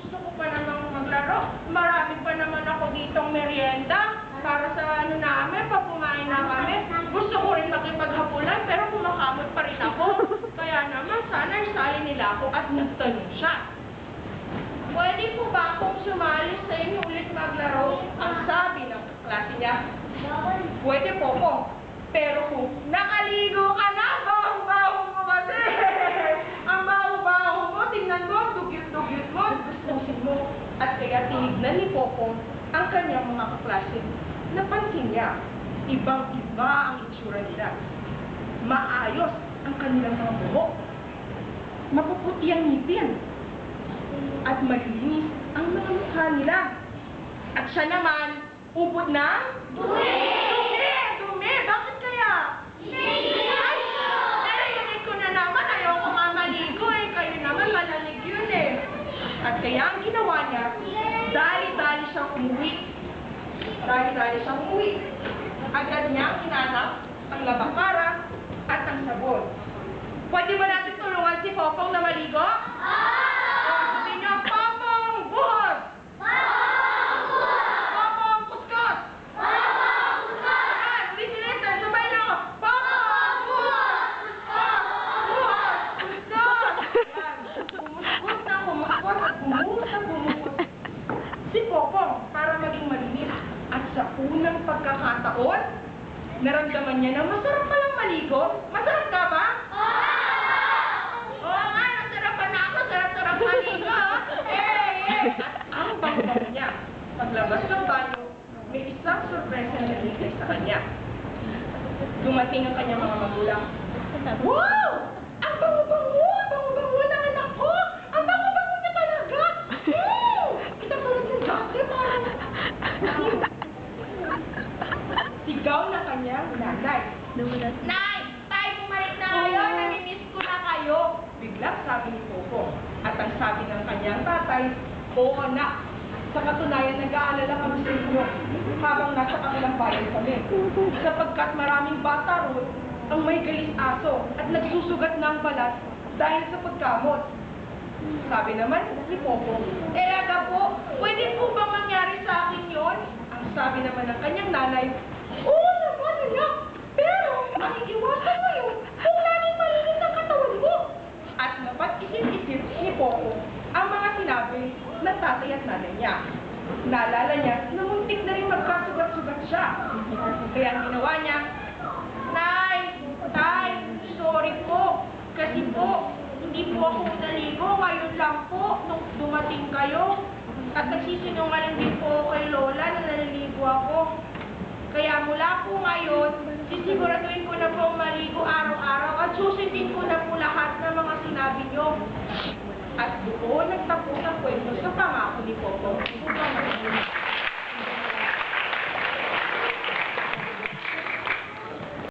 gusto ko pa namang maglaro. Marami pa naman ako ditong merienda para sa ano namin, pag kumain na kami. Gusto ko rin makipaghapulan pero kumakamot pa rin ako. Kaya naman sana isali nila ako at nagtanong siya. Pwede po ba akong sumali sa inyo ulit maglaro? Ang sabi ng klase niya, pwede po po. Pero kung nakaligo ka tinignan ni Popong ang kanyang mga kaklase. Napansin niya, ibang-iba ang itsura nila. Maayos ang kanilang mga buhok. Mapuputi ang ngipin at malinis ang mga mukha nila. At siya naman, ubod na? Dumi! Dumi! Dumi! Bakit kaya? Ay! Narinig ko na naman, ayoko nga maligo eh. Kayo naman malalig yun eh. At kaya ang ginawa niya, siyang umuwi. Dali-dali siyang umuwi. Agad niya hinanap ang labakara at ang sabon. Pwede ba natin tulungan si Popong na maligo? Oh, sabi niyo, Popong buhos! Popong kuskot! Ayan, ulit-ulitin, sabay niyo, Popong buhos! Kuskot! Buhos! Kuskot! Ayan, Kumuskus na kumuskus at bumuhos na bumuhos. Si Popong, para maging malinis. At sa unang pagkakataon, naramdaman niya na masarap palang maligo. Masarap ka ba? Oo nga, nasarapan na ako. Sarap-sarap maligo. Eh, eh. At ang bango niya, paglabas ng banyo, may isang sorpresa na naligay sa kanya. Dumating ang kanyang mga magulang. Wow! Ang bango-bango! Ang bango-bango ng anak ko! Ang bango-bango niya talaga! Mm! Kita ko rin yung dati, parang... Sigaw ng kanyang nanay. Nay! Tay, bumalik na kayo! Namimiss ko na kayo! Biglang sabi ni Popo. At ang sabi ng kanyang tatay, Oo na! Sa katunayan, nag-aalala kami sa inyo habang nasa kabilang bayan kami. Sapagkat maraming bata roon ang may galis aso at nagsusugat ng balat dahil sa pagkamot. Sabi naman ni Popo, eh aga po, pwede po ba mangyari sa akin yon? Ang sabi naman ng kanyang nanay, Oo naman anak, pero makikiwasan mo yun kung laging malinis ang katawan mo. At napag-isip-isip ni Popo ang mga sinabi ng tatay at niya. Naalala niya na muntik na rin magkasugat-sugat siya. Kaya ang ginawa niya, Nay, Tay, sorry po. Kasi po, hindi po ako naligo. Ngayon lang po, nung dumating kayo. At nagsisinungaling din po kay Lola na naliligo ako. Kaya mula po ngayon, sisiguraduhin ko na po maligo araw-araw at susundin ko na po lahat ng mga sinabi niyo. At doon nagtapos ang kwento sa pangako ni Popo.